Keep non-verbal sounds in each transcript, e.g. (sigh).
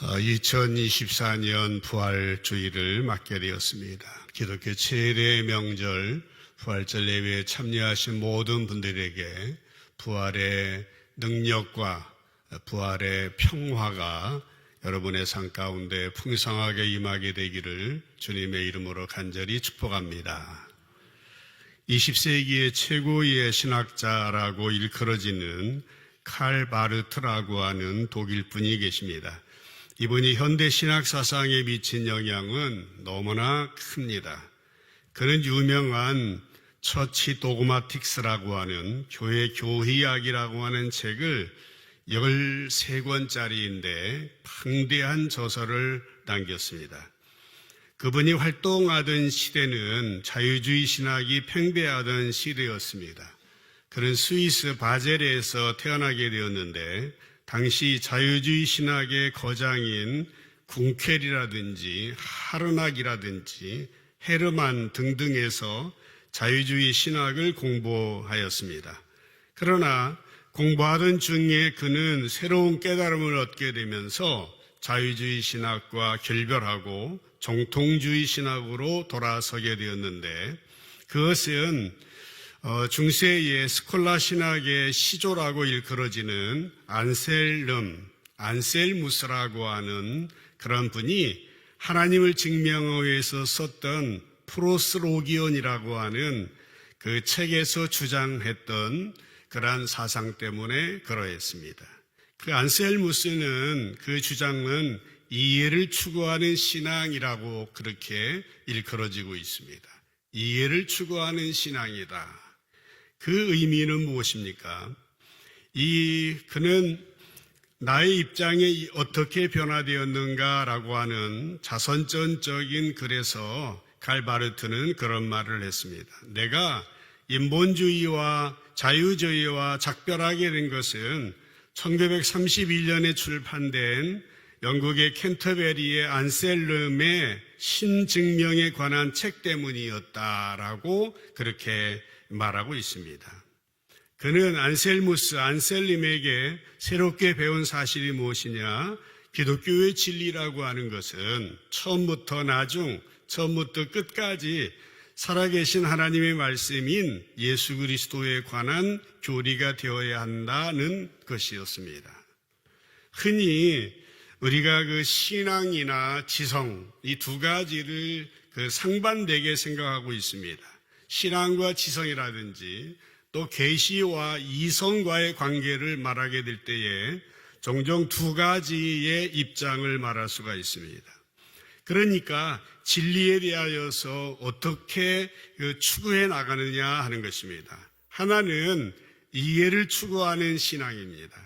2024년 부활주의를 맞게 되었습니다. 기독교 최대 명절 부활절 예배에 참여하신 모든 분들에게 부활의 능력과 부활의 평화가 여러분의 삶 가운데 풍성하게 임하게 되기를 주님의 이름으로 간절히 축복합니다. 20세기의 최고의 신학자라고 일컬어지는 칼 바르트라고 하는 독일 분이 계십니다. 이분이 현대 신학 사상에 미친 영향은 너무나 큽니다. 그는 유명한 처치 도그마틱스라고 하는 교회 교의학이라고 하는 책을 13권짜리인데 방대한 저서를 남겼습니다. 그분이 활동하던 시대는 자유주의 신학이 팽배하던 시대였습니다. 그는 스위스 바젤에서 태어나게 되었는데 당시 자유주의 신학의 거장인 궁켈이라든지 하르낙이라든지 헤르만 등등에서 자유주의 신학을 공부하였습니다. 그러나 공부하던 중에 그는 새로운 깨달음을 얻게 되면서 자유주의 신학과 결별하고 정통주의 신학으로 돌아서게 되었는데 그것은 어, 중세의 스콜라 신학의 시조라고 일컬어지는 안셀름, 안셀무스라고 하는 그런 분이 하나님을 증명하기 위해서 썼던 프로스로기온이라고 하는 그 책에서 주장했던 그러한 사상 때문에 그러했습니다. 그 안셀무스는 그 주장은 이해를 추구하는 신앙이라고 그렇게 일컬어지고 있습니다. 이해를 추구하는 신앙이다. 그 의미는 무엇입니까? 이 그는 나의 입장에 어떻게 변화되었는가라고 하는 자선전적인 글에서 갈바르트는 그런 말을 했습니다. 내가 인본주의와 자유주의와 작별하게 된 것은 1931년에 출판된 영국의 캔터베리의 안셀름의 신증명에 관한 책 때문이었다라고 그렇게 말하고 있습니다. 그는 안셀무스, 안셀림에게 새롭게 배운 사실이 무엇이냐? 기독교의 진리라고 하는 것은 처음부터 나중, 처음부터 끝까지 살아계신 하나님의 말씀인 예수 그리스도에 관한 교리가 되어야 한다는 것이었습니다. 흔히 우리가 그 신앙이나 지성, 이 두 가지를 그 상반되게 생각하고 있습니다. 신앙과 지성이라든지 또 계시와 이성과의 관계를 말하게 될 때에 종종 두 가지의 입장을 말할 수가 있습니다. 그러니까 진리에 대하여서 어떻게 그 추구해 나가느냐 하는 것입니다. 하나는 이해를 추구하는 신앙입니다.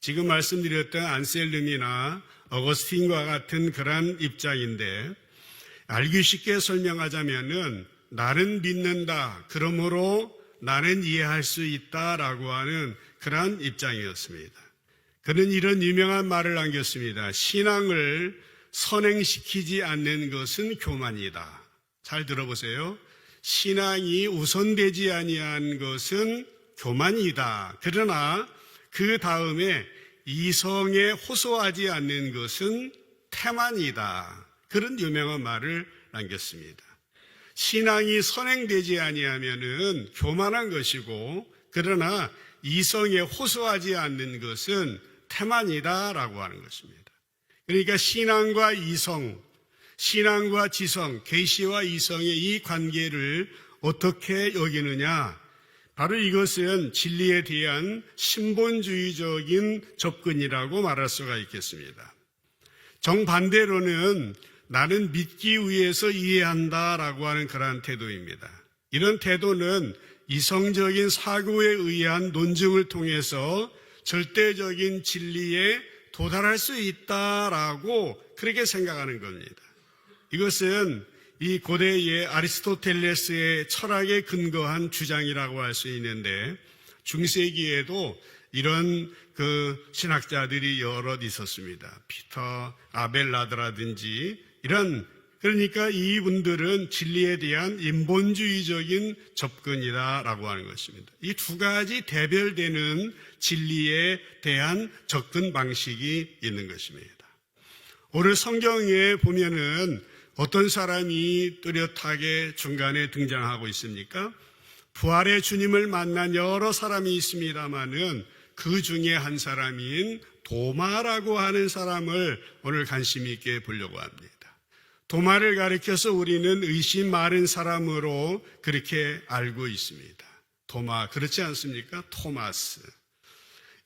지금 말씀드렸던 안셀름이나 어거스틴과 같은 그러한 입장인데 알기 쉽게 설명하자면은 나는 믿는다. 그러므로 나는 이해할 수 있다라고 하는 그러한 입장이었습니다. 그는 이런 유명한 말을 남겼습니다. 신앙을 선행시키지 않는 것은 교만이다. 잘 들어보세요. 신앙이 우선되지 아니한 것은 교만이다. 그러나 그 다음에 이성에 호소하지 않는 것은 태만이다. 그런 유명한 말을 남겼습니다. 신앙이 선행되지 아니하면은 교만한 것이고 그러나 이성에 호소하지 않는 것은 태만이다라고 하는 것입니다. 그러니까 신앙과 이성, 신앙과 지성, 계시와 이성의 이 관계를 어떻게 여기느냐? 바로 이것은 진리에 대한 신본주의적인 접근이라고 말할 수가 있겠습니다. 정반대로는 나는 믿기 위해서 이해한다 라고 하는 그러한 태도입니다. 이런 태도는 이성적인 사고에 의한 논증을 통해서 절대적인 진리에 도달할 수 있다라고 그렇게 생각하는 겁니다. 이것은 이 고대의 아리스토텔레스의 철학에 근거한 주장이라고 할 수 있는데 중세기에도 이런 그 신학자들이 여럿 있었습니다. 피터 아벨라드라든지 이런 그러니까 이분들은 진리에 대한 인본주의적인 접근이다라고 하는 것입니다. 이 두 가지 대별되는 진리에 대한 접근 방식이 있는 것입니다. 오늘 성경에 보면은 어떤 사람이 뚜렷하게 중간에 등장하고 있습니까? 부활의 주님을 만난 여러 사람이 있습니다만은 그 중에 한 사람인 도마라고 하는 사람을 오늘 관심 있게 보려고 합니다. 도마를 가리켜서 우리는 의심 많은 사람으로 그렇게 알고 있습니다. 도마, 그렇지 않습니까? 토마스.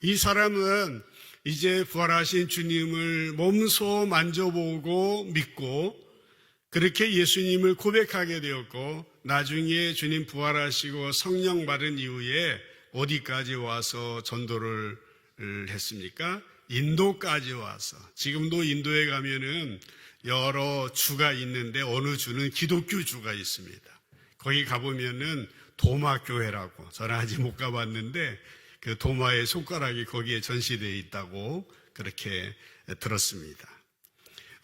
이 사람은 이제 부활하신 주님을 몸소 만져보고 믿고 그렇게 예수님을 고백하게 되었고 나중에 주님 부활하시고 성령 받은 이후에 어디까지 와서 전도를 했습니까? 인도까지 와서 지금도 인도에 가면은 여러 주가 있는데 어느 주는 기독교 주가 있습니다. 거기 가보면은 도마 교회라고 저는 아직 못 가봤는데 그 도마의 손가락이 거기에 전시되어 있다고 그렇게 들었습니다.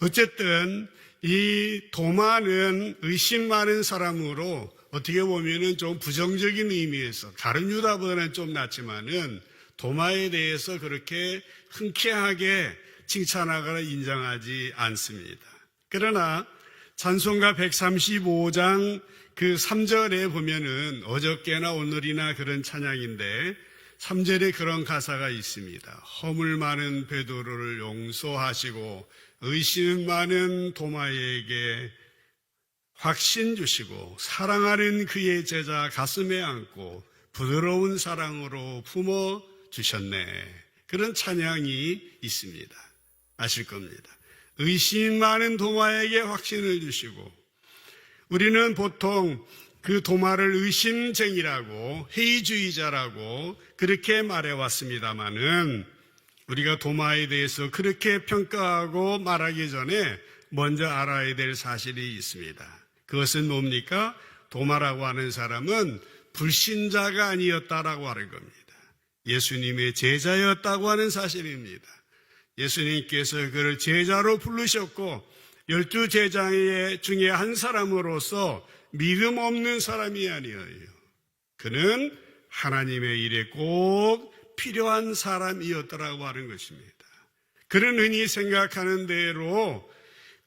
어쨌든 이 도마는 의심 많은 사람으로 어떻게 보면은 좀 부정적인 의미에서 다른 유다보다는 좀 낫지만은 도마에 대해서 그렇게 흔쾌하게 칭찬하거나 인정하지 않습니다. 그러나 찬송가 135장 그 3절에 보면은 어저께나 오늘이나 그런 찬양인데 3절에 그런 가사가 있습니다. 허물 많은 베드로를 용서하시고 의심 많은 도마에게 확신 주시고 사랑하는 그의 제자 가슴에 안고 부드러운 사랑으로 품어 주셨네. 그런 찬양이 있습니다. 아실 겁니다. 의심 많은 도마에게 확신을 주시고 우리는 보통 그 도마를 의심쟁이라고 회의주의자라고 그렇게 말해왔습니다마는 우리가 도마에 대해서 그렇게 평가하고 말하기 전에 먼저 알아야 될 사실이 있습니다. 그것은 뭡니까? 도마라고 하는 사람은 불신자가 아니었다라고 하는 겁니다. 예수님의 제자였다고 하는 사실입니다. 예수님께서 그를 제자로 부르셨고 열두 제자 중에 한 사람으로서 믿음 없는 사람이 아니에요. 그는 하나님의 일에 꼭 필요한 사람이었더라고 하는 것입니다. 그는 흔히 생각하는 대로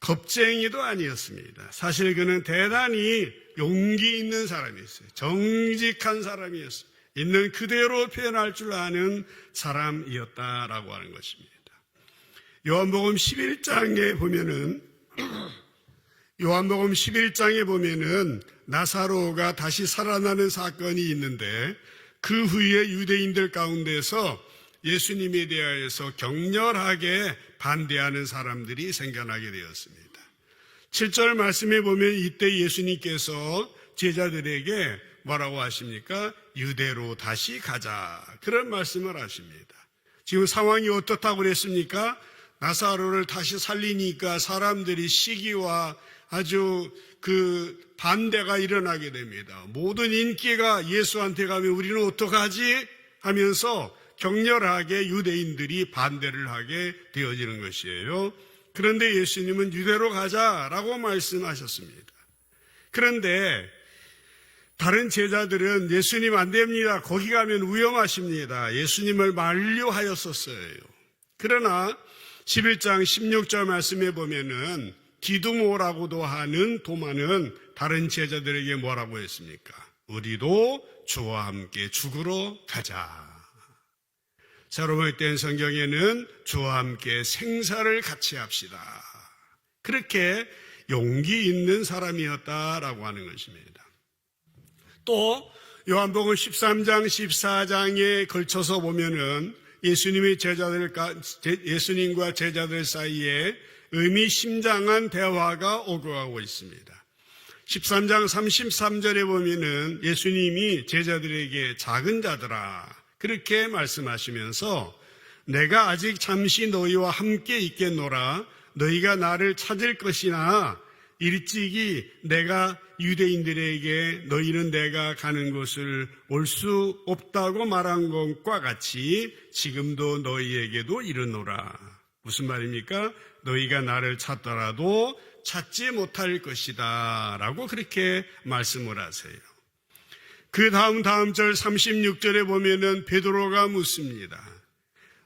겁쟁이도 아니었습니다. 사실 그는 대단히 용기 있는 사람이었어요. 정직한 사람이었어요. 있는 그대로 표현할 줄 아는 사람이었다라고 하는 것입니다. 요한복음 11장에 보면은 (clears throat) 요한복음 11장에 보면은 나사로가 다시 살아나는 사건이 있는데 그 후에 유대인들 가운데서 예수님에 대하여서 격렬하게 반대하는 사람들이 생겨나게 되었습니다. 7절 말씀에 보면 이때 예수님께서 제자들에게 뭐라고 하십니까? 유대로 다시 가자. 그런 말씀을 하십니다. 지금 상황이 어떻다고 그랬습니까? 나사로를 다시 살리니까 사람들이 시기와 아주 그 반대가 일어나게 됩니다. 모든 인기가 예수한테 가면 우리는 어떡하지? 하면서 격렬하게 유대인들이 반대를 하게 되어지는 것이에요. 그런데 예수님은 유대로 가자라고 말씀하셨습니다. 그런데 다른 제자들은 예수님 안 됩니다. 거기 가면 위험하십니다. 예수님을 만류하였었어요. 그러나 11장 16절 말씀에 보면은 디두모라고도 하는 도마는 다른 제자들에게 뭐라고 했습니까? 우리도 주와 함께 죽으러 가자. 새로운 땐 성경에는 주와 함께 생사를 같이 합시다. 그렇게 용기 있는 사람이었다라고 하는 것입니다. 또 요한복음 13장 14장에 걸쳐서 보면은 예수님의 제자들 예수님과 제자들 사이에 의미심장한 대화가 오고 가고 있습니다. 13장 33절에 보면은 예수님이 제자들에게 작은 자들아 그렇게 말씀하시면서 내가 아직 잠시 너희와 함께 있겠노라 너희가 나를 찾을 것이나 일찍이 내가 유대인들에게 너희는 내가 가는 곳을 올 수 없다고 말한 것과 같이 지금도 너희에게도 이르노라. 무슨 말입니까? 너희가 나를 찾더라도 찾지 못할 것이다. 라고 그렇게 말씀을 하세요. 그 다음 다음 절 36절에 보면은 베드로가 묻습니다.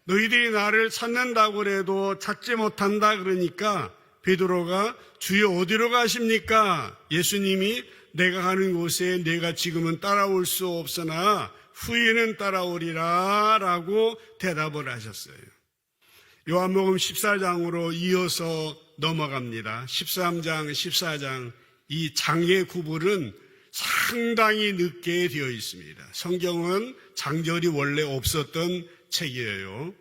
너희들이 나를 찾는다고 그래도 찾지 못한다 그러니까 베드로가 주여 어디로 가십니까? 예수님이 내가 가는 곳에 내가 지금은 따라올 수 없으나 후에는 따라오리라 라고 대답을 하셨어요. 요한복음 14장으로 이어서 넘어갑니다. 13장, 14장 이 장의 구분은 상당히 늦게 되어 있습니다. 성경은 장절이 원래 없었던 책이에요.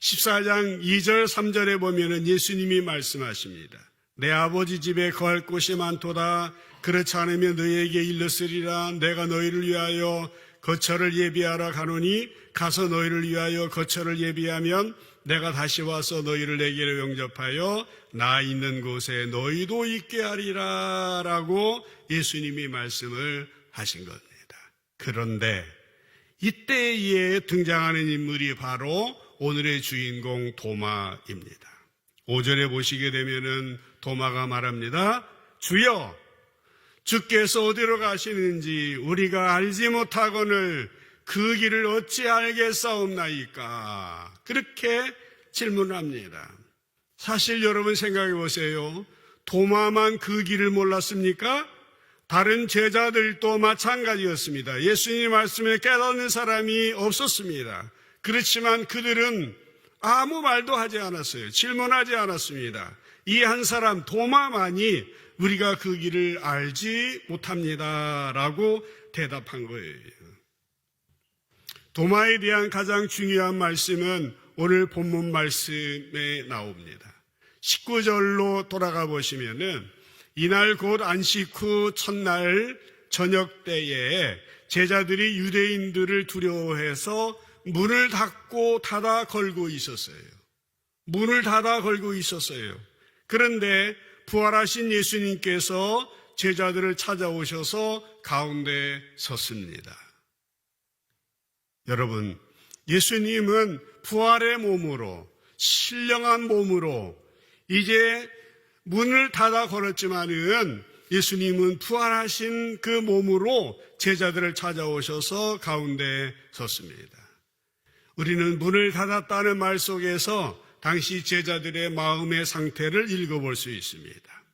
14장 2절, 3절에 보면은 예수님이 말씀하십니다. 내 아버지 집에 거할 곳이 많도다. 그렇지 않으면 너희에게 일렀으리라. 내가 너희를 위하여 거처를 예비하라 가노니 가서 너희를 위하여 거처를 예비하면 내가 다시 와서 너희를 내게로 영접하여 나 있는 곳에 너희도 있게 하리라 라고 예수님이 말씀을 하신 겁니다. 그런데 이때에 등장하는 인물이 바로 오늘의 주인공 도마입니다. 5절에 보시게 되면은 도마가 말합니다. 주여, 주께서 어디로 가시는지 우리가 알지 못하거늘 그 길을 어찌 알겠사옵나이까? 그렇게 질문합니다. 사실 여러분 생각해 보세요. 도마만 그 길을 몰랐습니까? 다른 제자들도 마찬가지였습니다. 예수님 말씀에 깨닫는 사람이 없었습니다. 그렇지만 그들은 아무 말도 하지 않았어요. 질문하지 않았습니다. 이 한 사람 도마만이 우리가 그 길을 알지 못합니다. 라고 대답한 거예요. 도마에 대한 가장 중요한 말씀은 오늘 본문 말씀에 나옵니다. 19절로 돌아가 보시면은 이날 곧 안식 후 첫날 저녁 때에 제자들이 유대인들을 두려워해서 문을 닫고 닫아 걸고 있었어요. 문을 닫아 걸고 있었어요. 그런데 부활하신 예수님께서 제자들을 찾아오셔서 가운데 섰습니다. 여러분, 예수님은 부활의 몸으로, 신령한 몸으로 이제 문을 닫아 걸었지만은 예수님은 부활하신 그 몸으로 제자들을 찾아오셔서 가운데 섰습니다. 우리는 문을 닫았다는 말 속에서 당시 제자들의 마음의 상태를 읽어볼 수 있습니다.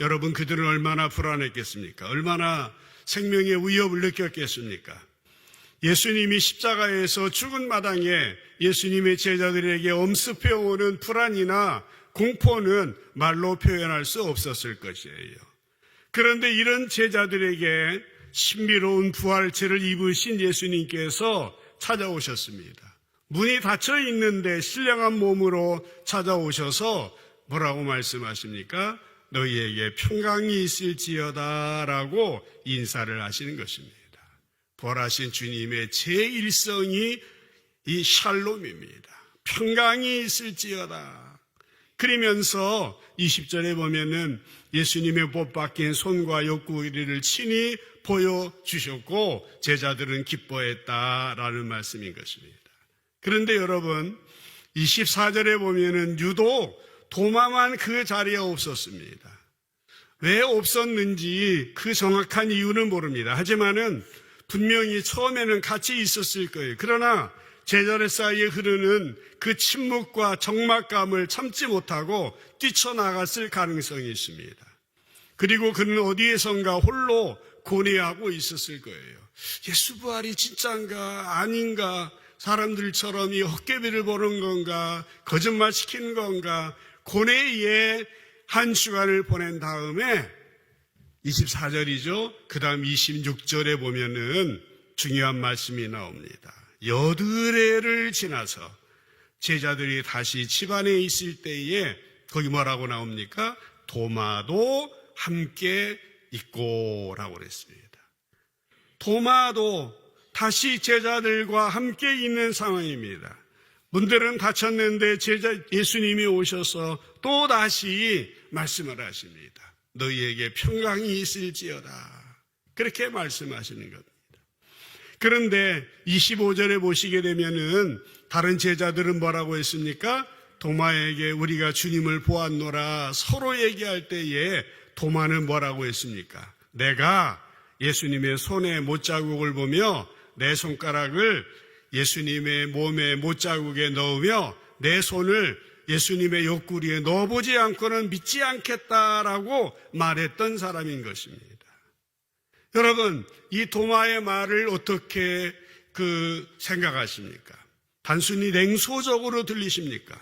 여러분, 그들은 얼마나 불안했겠습니까? 얼마나 생명의 위협을 느꼈겠습니까? 예수님이 십자가에서 죽은 마당에 예수님의 제자들에게 엄습해오는 불안이나 공포는 말로 표현할 수 없었을 것이에요. 그런데 이런 제자들에게 신비로운 부활체를 입으신 예수님께서 찾아오셨습니다. 문이 닫혀 있는데 신령한 몸으로 찾아오셔서 뭐라고 말씀하십니까? 너희에게 평강이 있을지어다 라고 인사를 하시는 것입니다. 부활하신 주님의 제1성이 이 샬롬입니다. 평강이 있을지어다. 그러면서 20절에 보면은 예수님의 못 박힌 손과 옆구리를 친히 보여주셨고 제자들은 기뻐했다라는 말씀인 것입니다. 그런데 여러분 24절에 보면은 유독 도마만 그 자리에 없었습니다. 왜 없었는지 그 정확한 이유는 모릅니다. 하지만은 분명히 처음에는 같이 있었을 거예요. 그러나 제자들 사이에 흐르는 그 침묵과 적막감을 참지 못하고 뛰쳐나갔을 가능성이 있습니다. 그리고 그는 어디에선가 홀로 고뇌하고 있었을 거예요. 예수 부활이 진짜인가 아닌가 사람들처럼 이 헛개비를 보는 건가 거짓말 시키는 건가 고뇌에 한 주간을 보낸 다음에 24절이죠. 그 다음 26절에 보면은 중요한 말씀이 나옵니다. 여드레를 지나서 제자들이 다시 집안에 있을 때에 거기 뭐라고 나옵니까? 도마도 함께 있고라고 그랬습니다. 도마도 다시 제자들과 함께 있는 상황입니다. 문들은 닫혔는데 제자 예수님이 오셔서 또 다시 말씀을 하십니다. 너희에게 평강이 있을지어다. 그렇게 말씀하시는 겁니다. 그런데 25절에 보시게 되면은 다른 제자들은 뭐라고 했습니까? 도마에게 우리가 주님을 보았노라 서로 얘기할 때에 도마는 뭐라고 했습니까? 내가 예수님의 손에 못자국을 보며 내 손가락을 예수님의 몸에 못자국에 넣으며 내 손을 예수님의 옆구리에 넣어보지 않고는 믿지 않겠다라고 말했던 사람인 것입니다. 여러분, 이 도마의 말을 어떻게 그 생각하십니까? 단순히 냉소적으로 들리십니까?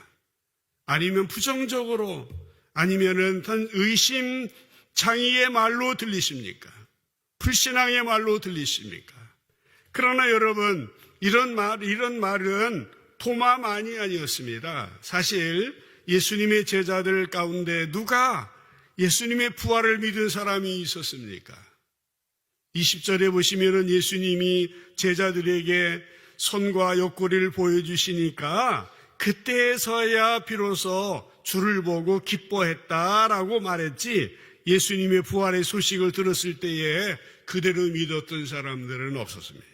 아니면 부정적으로 아니면은 의심 장의의 말로 들리십니까? 불신앙의 말로 들리십니까? 그러나 여러분, 이런 말, 이런 말은 도마만이 아니었습니다. 사실 예수님의 제자들 가운데 누가 예수님의 부활을 믿은 사람이 있었습니까? 20절에 보시면은 예수님이 제자들에게 손과 옆구리를 보여주시니까 그때서야 비로소 주를 보고 기뻐했다라고 말했지 예수님의 부활의 소식을 들었을 때에 그대로 믿었던 사람들은 없었습니다.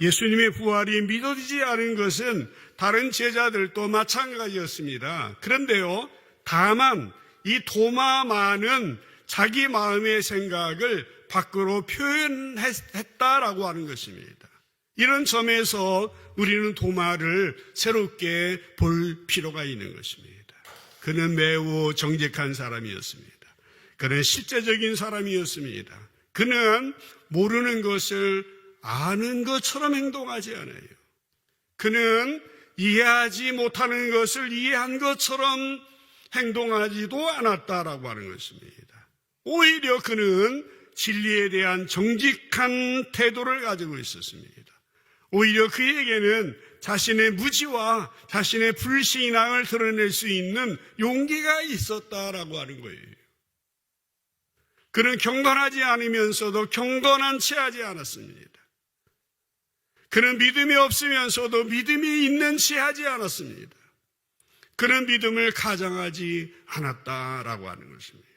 예수님의 부활이 믿어지지 않은 것은 다른 제자들도 마찬가지였습니다. 그런데요, 다만 이 도마만은 자기 마음의 생각을 밖으로 표현했다라고 하는 것입니다. 이런 점에서 우리는 도마를 새롭게 볼 필요가 있는 것입니다. 그는 매우 정직한 사람이었습니다. 그는 실제적인 사람이었습니다. 그는 모르는 것을 아는 것처럼 행동하지 않아요. 그는 이해하지 못하는 것을 이해한 것처럼 행동하지도 않았다라고 하는 것입니다. 오히려 그는 진리에 대한 정직한 태도를 가지고 있었습니다. 오히려 그에게는 자신의 무지와 자신의 불신앙을 드러낼 수 있는 용기가 있었다라고 하는 거예요. 그는 경건하지 않으면서도 경건한 채 하지 않았습니다. 그는 믿음이 없으면서도 믿음이 있는 채 하지 않았습니다. 그는 믿음을 가장하지 않았다라고 하는 것입니다.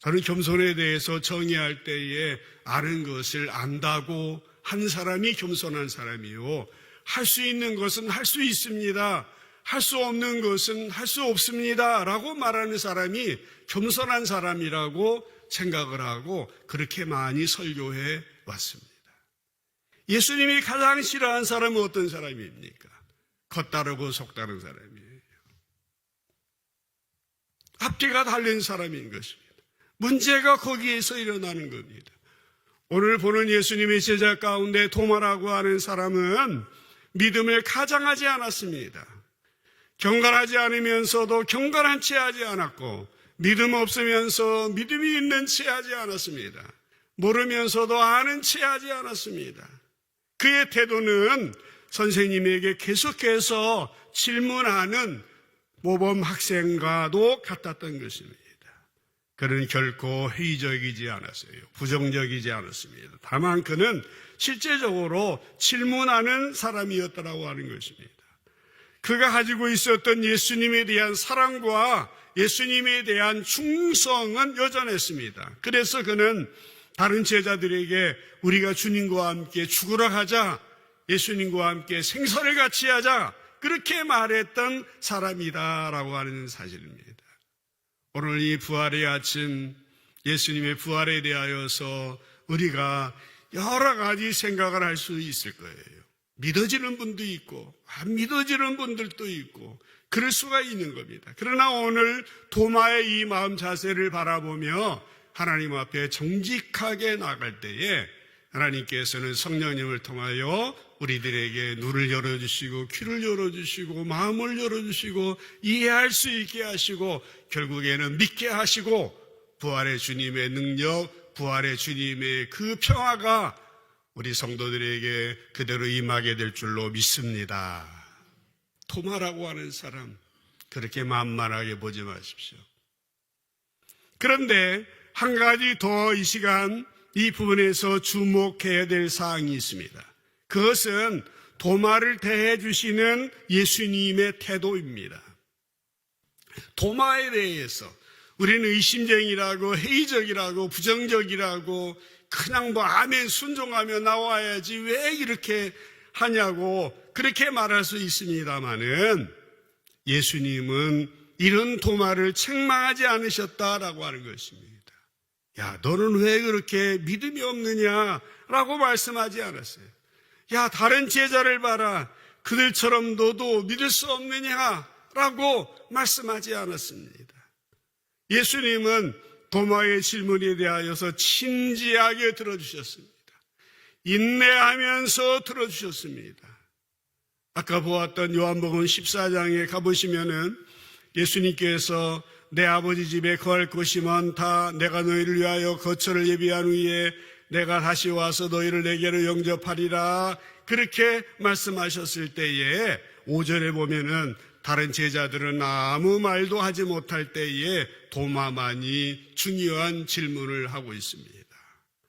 저는 겸손에 대해서 정의할 때에 아는 것을 안다고 한 사람이 겸손한 사람이요. 할 수 있는 것은 할 수 있습니다. 할 수 없는 것은 할 수 없습니다. 라고 말하는 사람이 겸손한 사람이라고 생각을 하고 그렇게 많이 설교해 왔습니다. 예수님이 가장 싫어하는 사람은 어떤 사람입니까? 겉다르고 속다른 사람이에요. 앞뒤가 달린 사람인 것입니다. 문제가 거기에서 일어나는 겁니다. 오늘 보는 예수님의 제자 가운데 도마라고 하는 사람은 믿음을 가장하지 않았습니다. 경건하지 않으면서도 경건한 채 하지 않았고 믿음 없으면서 믿음이 있는 채 하지 않았습니다. 모르면서도 아는 채 하지 않았습니다. 그의 태도는 선생님에게 계속해서 질문하는 모범 학생과도 같았던 것입니다. 그는 결코 회의적이지 않았어요. 부정적이지 않았습니다. 다만 그는 실제적으로 질문하는 사람이었다라고 하는 것입니다. 그가 가지고 있었던 예수님에 대한 사랑과 예수님에 대한 충성은 여전했습니다. 그래서 그는 다른 제자들에게 우리가 주님과 함께 죽으러 가자, 예수님과 함께 생선을 같이 하자, 그렇게 말했던 사람이다라고 하는 사실입니다. 오늘 이 부활의 아침, 예수님의 부활에 대하여서 우리가 여러 가지 생각을 할 수 있을 거예요. 믿어지는 분도 있고, 안 믿어지는 분들도 있고, 그럴 수가 있는 겁니다. 그러나 오늘 도마의 이 마음 자세를 바라보며 하나님 앞에 정직하게 나갈 때에 하나님께서는 성령님을 통하여 우리들에게 눈을 열어주시고 귀를 열어주시고 마음을 열어주시고 이해할 수 있게 하시고 결국에는 믿게 하시고 부활의 주님의 능력, 부활의 주님의 그 평화가 우리 성도들에게 그대로 임하게 될 줄로 믿습니다. 토마라고 하는 사람 그렇게 만만하게 보지 마십시오. 그런데 한 가지 더 이 시간 이 부분에서 주목해야 될 사항이 있습니다. 그것은 도마를 대해 주시는 예수님의 태도입니다. 도마에 대해서 우리는 의심쟁이라고 회의적이라고 부정적이라고 그냥 뭐 아멘 순종하며 나와야지 왜 이렇게 하냐고 그렇게 말할 수 있습니다만은 예수님은 이런 도마를 책망하지 않으셨다라고 하는 것입니다. 야, 너는 왜 그렇게 믿음이 없느냐 라고 말씀하지 않았어요. 야, 다른 제자를 봐라. 그들처럼 너도 믿을 수 없느냐? 라고 말씀하지 않았습니다. 예수님은 도마의 질문에 대하여서 진지하게 들어주셨습니다. 인내하면서 들어주셨습니다. 아까 보았던 요한복음 14장에 가보시면은 예수님께서 내 아버지 집에 거할 곳이 많다. 내가 너희를 위하여 거처를 예비한 후에 내가 다시 와서 너희를 내게로 영접하리라. 그렇게 말씀하셨을 때에 5절에 보면은 다른 제자들은 아무 말도 하지 못할 때에 도마만이 중요한 질문을 하고 있습니다.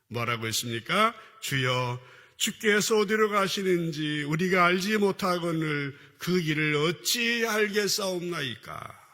뭐라고 했습니까? 주여 주께서 어디로 가시는지 우리가 알지 못하거늘 그 길을 어찌 알겠사옵나이까?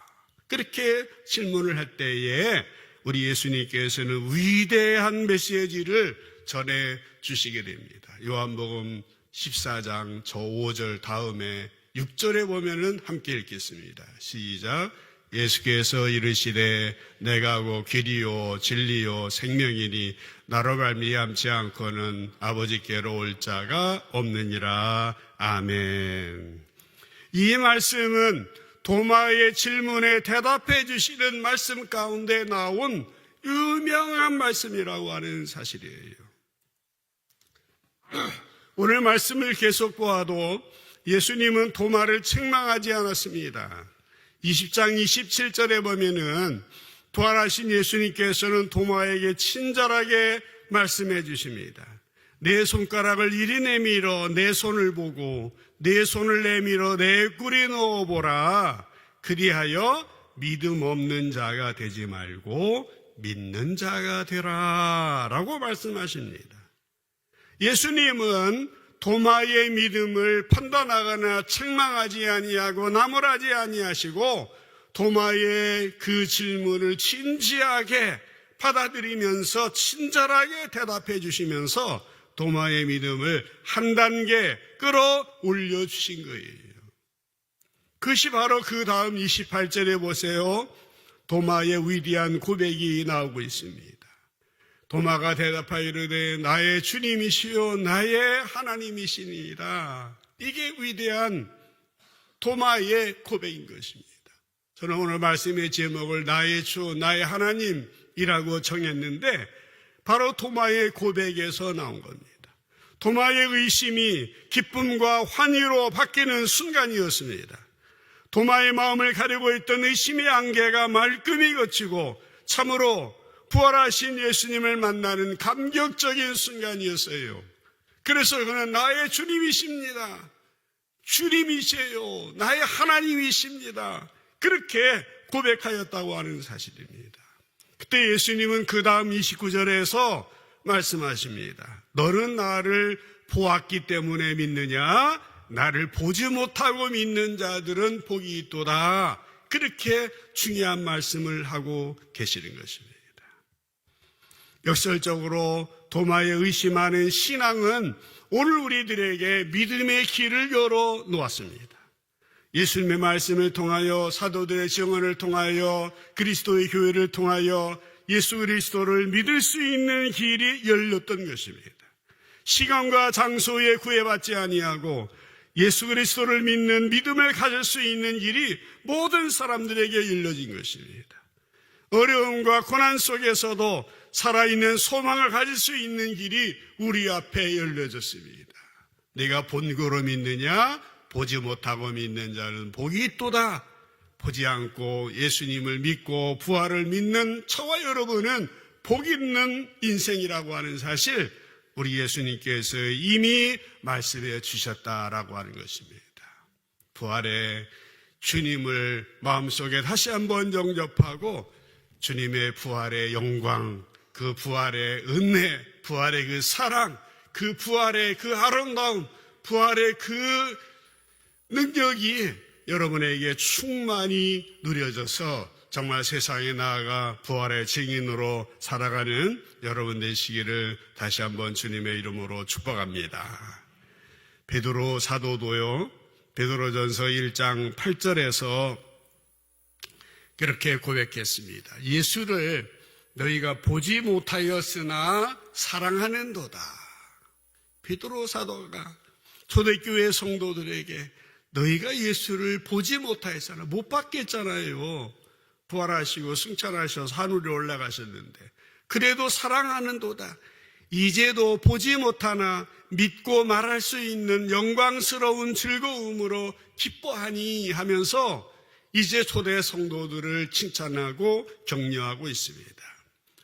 그렇게 질문을 할 때에 우리 예수님께서는 위대한 메시지를 전해 주시게 됩니다. 요한복음 14장 저 5절 다음에 6절에 보면은 함께 읽겠습니다. 시작. 예수께서 이르시되 내가 고 길이요 진리요 생명이니 나로 말미암지 않고는 아버지께로 올 자가 없느니라. 아멘. 이 말씀은 도마의 질문에 대답해 주시는 말씀 가운데 나온 유명한 말씀이라고 하는 사실이에요. (clears throat) 오늘 말씀을 계속 보아도 예수님은 도마를 책망하지 않았습니다. 20장 27절에 보면은 부활하신 예수님께서는 도마에게 친절하게 말씀해 주십니다. 내 손가락을 이리 내밀어 내 손을 보고 내 손을 내밀어 내 꿀에 넣어보라. 그리하여 믿음 없는 자가 되지 말고 믿는 자가 되라. 라고 말씀하십니다. 예수님은 도마의 믿음을 판단하거나 책망하지 아니하고 나무라지 아니하시고 도마의 그 질문을 진지하게 받아들이면서 친절하게 대답해 주시면서 도마의 믿음을 한 단계 끌어올려 주신 거예요. 그것이 바로 그 다음 28절에 보세요. 도마의 위대한 고백이 나오고 있습니다. 도마가 대답하여 이르되 나의 주님이시요 나의 하나님이시니라. 이게 위대한 도마의 고백인 것입니다. 저는 오늘 말씀의 제목을 나의 주, 나의 하나님이라고 정했는데 바로 도마의 고백에서 나온 겁니다. 도마의 의심이 기쁨과 환희로 바뀌는 순간이었습니다. 도마의 마음을 가리고 있던 의심의 안개가 말끔히 거치고 참으로 부활하신 예수님을 만나는 감격적인 순간이었어요. 그래서 그는 나의 주님이십니다. 주님이세요. 나의 하나님이십니다. 그렇게 고백하였다고 하는 사실입니다. 그때 예수님은 그 다음 29절에서 말씀하십니다. 너는 나를 보았기 때문에 믿느냐? 나를 보지 못하고 믿는 자들은 복이 있도다. 그렇게 중요한 말씀을 하고 계시는 것입니다. 역설적으로 도마에 의심하는 신앙은 오늘 우리들에게 믿음의 길을 열어 놓았습니다. 예수님의 말씀을 통하여 사도들의 증언을 통하여 그리스도의 교회를 통하여 예수 그리스도를 믿을 수 있는 길이 열렸던 것입니다. 시간과 장소에 구애받지 아니하고 예수 그리스도를 믿는 믿음을 가질 수 있는 길이 모든 사람들에게 열려진 것입니다. 어려움과 고난 속에서도 살아있는 소망을 가질 수 있는 길이 우리 앞에 열려졌습니다. 내가 본거로 믿느냐? 보지 못하고 믿는 자는 복이 있도다. 보지 않고 예수님을 믿고 부활을 믿는 저와 여러분은 복 있는 인생이라고 하는 사실 우리 예수님께서 이미 말씀해 주셨다라고 하는 것입니다. 부활의 주님을 마음속에 다시 한번 영접하고 주님의 부활의 영광, 그 부활의 은혜, 부활의 그 사랑, 그 부활의 그 아름다움, 부활의 그 능력이 여러분에게 충만히 누려져서 정말 세상에 나아가 부활의 증인으로 살아가는 여러분 되시기를 다시 한번 주님의 이름으로 축복합니다. 베드로 사도도요. 베드로전서 1장 8절에서 그렇게 고백했습니다. 예수를 너희가 보지 못하였으나 사랑하는도다. 베드로 사도가 초대교회 성도들에게 너희가 예수를 보지 못하였잖아. 못 봤겠잖아요. 부활하시고 승천하셔서 하늘에 올라가셨는데. 그래도 사랑하는 도다. 이제도 보지 못하나 믿고 말할 수 있는 영광스러운 즐거움으로 기뻐하니 하면서 이제 초대 성도들을 칭찬하고 격려하고 있습니다.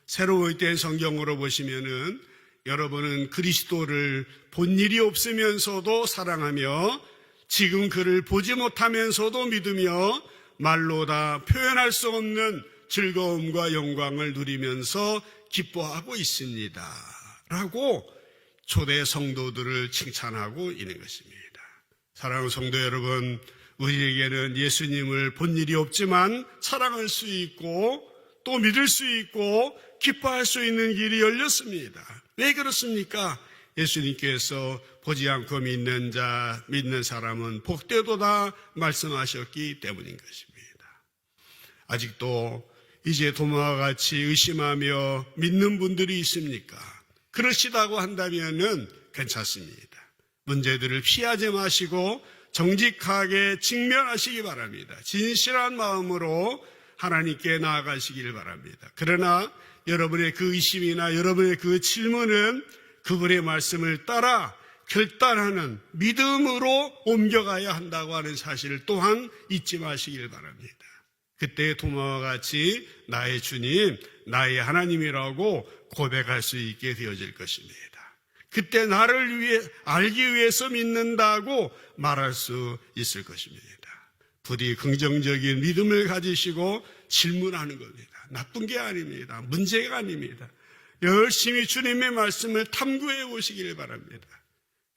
새로운 때 성경으로 보시면은 여러분은 그리스도를 본 일이 없으면서도 사랑하며 지금 그를 보지 못하면서도 믿으며 말로 다 표현할 수 없는 즐거움과 영광을 누리면서 기뻐하고 있습니다. 라고 초대 성도들을 칭찬하고 있는 것입니다. 사랑하는 성도 여러분, 우리에게는 예수님을 본 일이 없지만 사랑할 수 있고 또 믿을 수 있고 기뻐할 수 있는 길이 열렸습니다. 왜 그렇습니까? 예수님께서 보지 않고 믿는 자, 믿는 사람은 복되도다 말씀하셨기 때문인 것입니다. 아직도 이제 도마와 같이 의심하며 믿는 분들이 있습니까? 그러시다고 한다면은 괜찮습니다. 문제들을 피하지 마시고 정직하게 직면하시기 바랍니다. 진실한 마음으로 하나님께 나아가시길 바랍니다. 그러나 여러분의 그 의심이나 여러분의 그 질문은 그분의 말씀을 따라 결단하는 믿음으로 옮겨가야 한다고 하는 사실을 또한 잊지 마시길 바랍니다. 그때 도마와 같이 나의 주님, 나의 하나님이라고 고백할 수 있게 되어질 것입니다. 그때 나를 위해 알기 위해서 믿는다고 말할 수 있을 것입니다. 부디 긍정적인 믿음을 가지시고 질문하는 겁니다. 나쁜 게 아닙니다. 문제가 아닙니다. 열심히 주님의 말씀을 탐구해 오시길 바랍니다.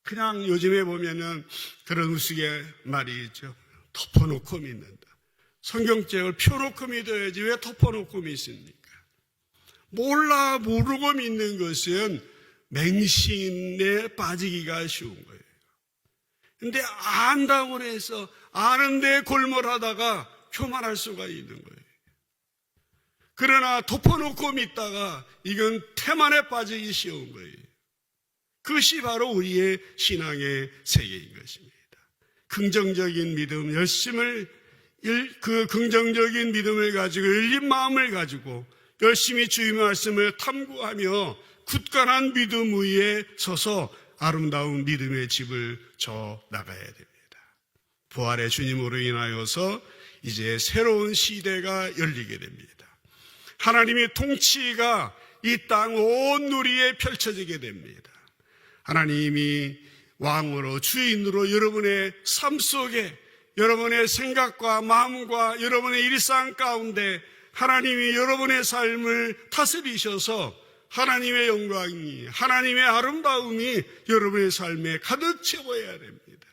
그냥 요즘에 보면은 그런 우스개 말이 있죠. 덮어놓고 믿는다. 성경책을 펴놓고 믿어야지 왜 덮어놓고 믿습니까? 몰라 모르고 믿는 것은 맹신에 빠지기가 쉬운 거예요. 근데 안다고 해서 아는데 골몰하다가 교만할 수가 있는 거예요. 그러나 덮어놓고 믿다가 이건 태만에 빠지기 쉬운 거예요. 그것이 바로 우리의 신앙의 세계인 것입니다. 긍정적인 믿음, 열심을, 그 긍정적인 믿음을 가지고 열린 마음을 가지고 열심히 주의 말씀을 탐구하며 굳건한 믿음 위에 서서 아름다운 믿음의 집을 져 나가야 됩니다. 부활의 주님으로 인하여서 이제 새로운 시대가 열리게 됩니다. 하나님의 통치가 이 땅 온 누리에 펼쳐지게 됩니다. 하나님이 왕으로 주인으로 여러분의 삶 속에 여러분의 생각과 마음과 여러분의 일상 가운데 하나님이 여러분의 삶을 다스리셔서 하나님의 영광이 하나님의 아름다움이 여러분의 삶에 가득 채워야 됩니다.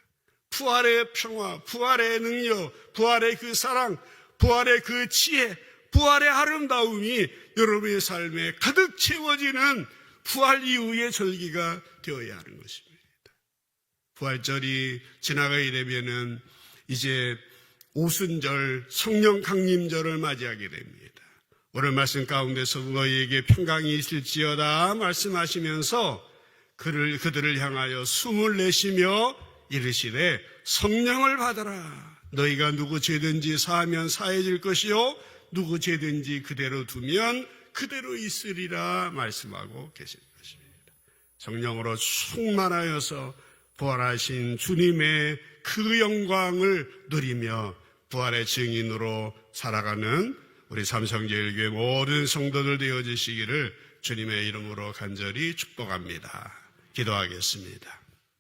부활의 평화, 부활의 능력, 부활의 그 사랑, 부활의 그 지혜, 부활의 아름다움이 여러분의 삶에 가득 채워지는 부활 이후의 절기가 되어야 하는 것입니다. 부활절이 지나가게 되면은 이제 오순절 성령 강림절을 맞이하게 됩니다. 오늘 말씀 가운데서 너희에게 평강이 있을지어다 말씀하시면서 그를 그들을 향하여 숨을 내쉬며 이르시되 성령을 받아라. 너희가 누구 죄든지 사하면 사해질 것이요 누구 죄든지 그대로 두면 그대로 있으리라 말씀하고 계신 것입니다. 성령으로 충만하여서 부활하신 주님의 그 영광을 누리며 부활의 증인으로 살아가는 우리 삼성제일교회 모든 성도들 되어주시기를 주님의 이름으로 간절히 축복합니다. 기도하겠습니다.